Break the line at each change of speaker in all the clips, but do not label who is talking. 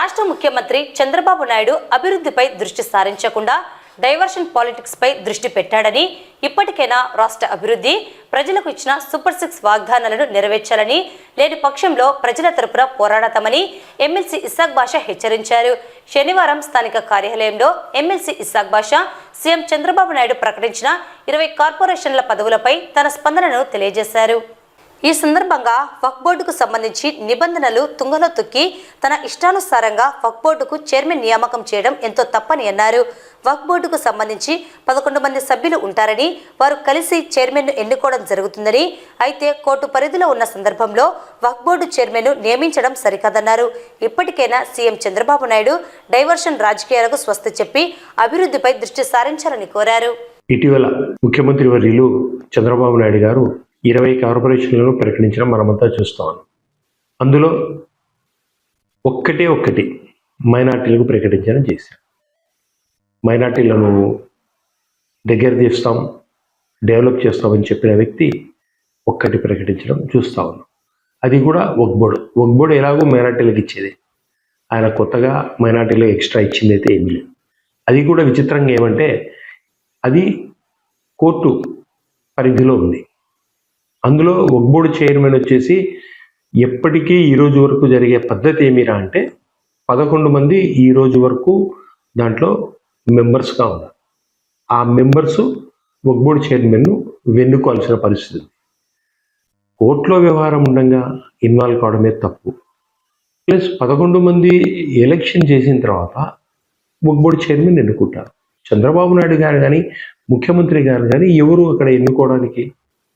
రాష్ట్ర ముఖ్యమంత్రి చంద్రబాబు నాయుడు అభివృద్ధిపై దృష్టి సారించకుండా డైవర్షన్ పాలిటిక్స్ పై దృష్టి పెట్టాడని ఇప్పటికైనా రాష్ట్ర అభివృద్ధి ప్రజలకు ఇచ్చిన సూపర్ సిక్స్ వాగ్దానాలను నెరవేర్చాలని లేని పక్షంలో ప్రజల తరపున పోరాడతామని ఎమ్మెల్సీ ఇసాక్ బాషా హెచ్చరించారు. శనివారం స్థానిక కార్యాలయంలో ఎమ్మెల్సీ ఇసాక్ బాషా సీఎం చంద్రబాబు నాయుడు ప్రకటించిన ఇరవై కార్పొరేషన్ల పదవులపై తన స్పందనను తెలియజేశారు. ఈ సందర్భంగా వక్ బోర్డుకు సంబంధించి నిబంధనలు తుంగలో తొక్కి తన ఇష్టానుసారంగా వక్ బోర్డుకు చైర్మన్ నియామకం చేయడం ఎంతో తప్పని అన్నారు. వక్ బోర్డుకు సంబంధించి పదకొండు మంది సభ్యులు ఉంటారని వారు కలిసి చైర్మన్ను ఎన్నుకోవడం జరుగుతుందని అయితే కోర్టు పరిధిలో ఉన్న సందర్భంలో వక్ బోర్డు చైర్మన్ను నియమించడం సరికాదన్నారు. ఇప్పటికైనా సీఎం చంద్రబాబు నాయుడు డైవర్షన్ రాజకీయాలకు స్వస్తి చెప్పి అభివృద్ధిపై దృష్టి సారించాలని కోరారు.
ఇటీవల ముఖ్యమంత్రి వర్యులు చంద్రబాబు నాయుడు గారు ఇరవై కార్పొరేషన్లను ప్రకటించడం మనమంతా చూస్తాం అందులో ఒక్కటే ఒక్కటి మైనార్టీలకు ప్రకటించడం చేశారు మైనార్టీలను దగ్గర తీస్తాం డెవలప్ చేస్తామని చెప్పిన వ్యక్తి ఒక్కటి ప్రకటించడం చూస్తా ఉన్నాం. అది కూడా ఒగ్బోడు. ఒగ్బోడు ఎలాగో మైనార్టీలకు ఇచ్చేది. ఆయన కొత్తగా మైనార్టీలకు ఎక్స్ట్రా ఇచ్చింది అయితే ఏమీ లేదు. అది కూడా విచిత్రంగా ఏమంటే అది కోర్టు పరిధిలో ఉంది. అందులో ఒగ్బోర్డు చైర్మన్ వచ్చేసి ఎప్పటికీ ఈరోజు వరకు జరిగే పద్ధతి ఏమిరా అంటే పదకొండు మంది ఈ రోజు వరకు దాంట్లో మెంబర్స్గా ఉన్నారు. ఆ మెంబర్స్ ఒగ్బోర్డు చైర్మన్ను వెన్నుకోవాల్సిన పరిస్థితి. కోర్టులో వ్యవహారం ఉండగా ఇన్వాల్వ్ కావడమే తప్పు. ప్లస్ పదకొండు మంది ఎలక్షన్ చేసిన తర్వాత ఒగ్బోర్డు చైర్మన్ ఎన్నుకుంటారు చంద్రబాబు నాయుడు గారు కానీ ముఖ్యమంత్రి గారు కానీ ఎవరు అక్కడ ఎన్నుకోవడానికి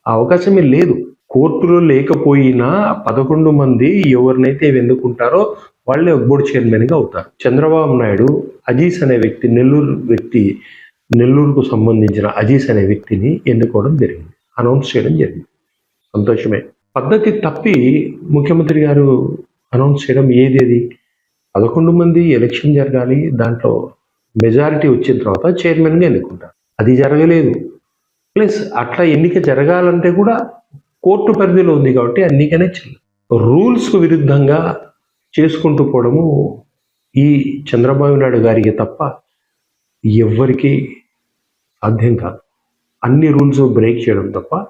ఆ అవకాశమే లేదు. కోర్టులో లేకపోయినా పదకొండు మంది ఎవరినైతే ఎన్నుకుంటారో వాళ్ళే బోర్డు చైర్మన్గా అవుతారు. చంద్రబాబు నాయుడు అజీస్ అనే వ్యక్తి నెల్లూరు వ్యక్తి నెల్లూరుకు సంబంధించిన అజీస్ అనే వ్యక్తిని ఎన్నుకోవడం జరిగింది. అనౌన్స్ చేయడం జరిగింది. సంతోషమే. పద్ధతి తప్పి ముఖ్యమంత్రి గారు అనౌన్స్ చేయడం ఏదేది పదకొండు మంది ఎలక్షన్ జరగాలి దాంట్లో మెజారిటీ వచ్చిన తర్వాత చైర్మన్గా ఎన్నుకుంటారు. అది జరగలేదు. ప్లస్ అట్లా ఎన్నిక జరగాలంటే కూడా కోర్టు పరిధిలో ఉంది కాబట్టి ఎన్నికనే చెల్లి. రూల్స్కు విరుద్ధంగా చేసుకుంటూ పోవడము ఈ చంద్రబాబు నాయుడు గారికి తప్ప ఎవ్వరికీ సాధ్యం కాదు. అన్ని రూల్స్ బ్రేక్ చేయడం తప్ప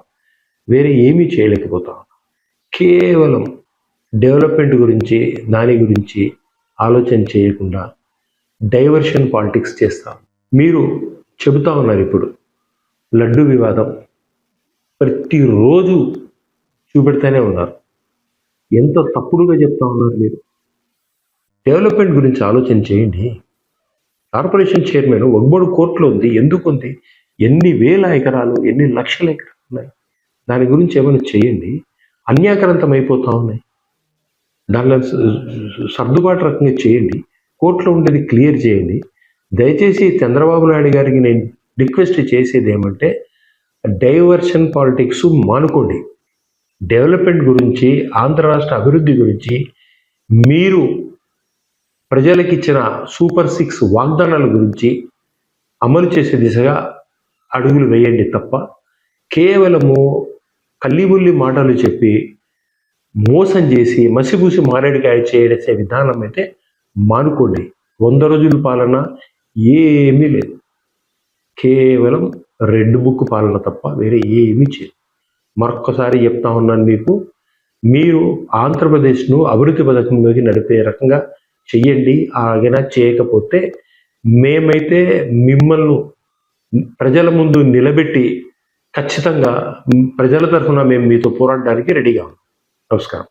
వేరే ఏమీ చేయలేకపోతాం. కేవలం డెవలప్మెంట్ గురించి దాని గురించి ఆలోచన చేయకుండా డైవర్షన్ పాలిటిక్స్ చేస్తాం. మీరు చెబుతా ఉన్నారు ఇప్పుడు. లడ్డు వివాదం ప్రతిరోజు చూపెడతానే ఉన్నారు. ఎంత తప్పుడుగా చెప్తా ఉన్నారు మీరు? డెవలప్మెంట్ గురించి ఆలోచన చేయండి. కార్పొరేషన్ చైర్మన్ ఒగ్బోడు కోర్టులో ఉంది. ఎందుకు ఉంది? ఎన్ని వేల ఎకరాలు ఎన్ని లక్షల ఎకరాలు ఉన్నాయి? దాని గురించి ఏమైనా చేయండి. అన్యాకరంతం అయిపోతూ ఉన్నాయి. దానిలో సర్దుబాటు రకంగా చేయండి. కోర్టులో ఉండేది క్లియర్ చేయండి. దయచేసి చంద్రబాబు నాయుడు గారికి నేను రిక్వెస్ట్ చేసేది ఏమంటే డైవర్షన్ పాలిటిక్స్ మానుకోండి. డెవలప్మెంట్ గురించి ఆంధ్ర రాష్ట్ర అభివృద్ధి గురించి మీరు ప్రజలకు ఇచ్చిన సూపర్ సిక్స్ వాగ్దానాల గురించి అమలు చేసే దిశగా అడుగులు వేయండి తప్ప కేవలము కల్లిబుల్లి మాటలు చెప్పి మోసం చేసి మసిపూసి మారేడుకాయ చేసే విధానం అయితే మానుకోండి. వంద రోజుల పాలన ఏమీ లేదు. కేవలం రెడ్ బుక్ పాలన తప్ప వేరే ఏమీ చేయదు మరొక్కసారి చెప్తా ఉన్నాను మీకు మీరు ఆంధ్రప్రదేశ్ను అభివృద్ధి పథకంలోకి నడిపే రకంగా చెయ్యండి అలాగైనా చేయకపోతే మేమైతే మిమ్మల్ని ప్రజల ముందు నిలబెట్టి ఖచ్చితంగా ప్రజల తరఫున మేము మీతో పోరాడడానికి రెడీగా ఉన్నాం. నమస్కారం.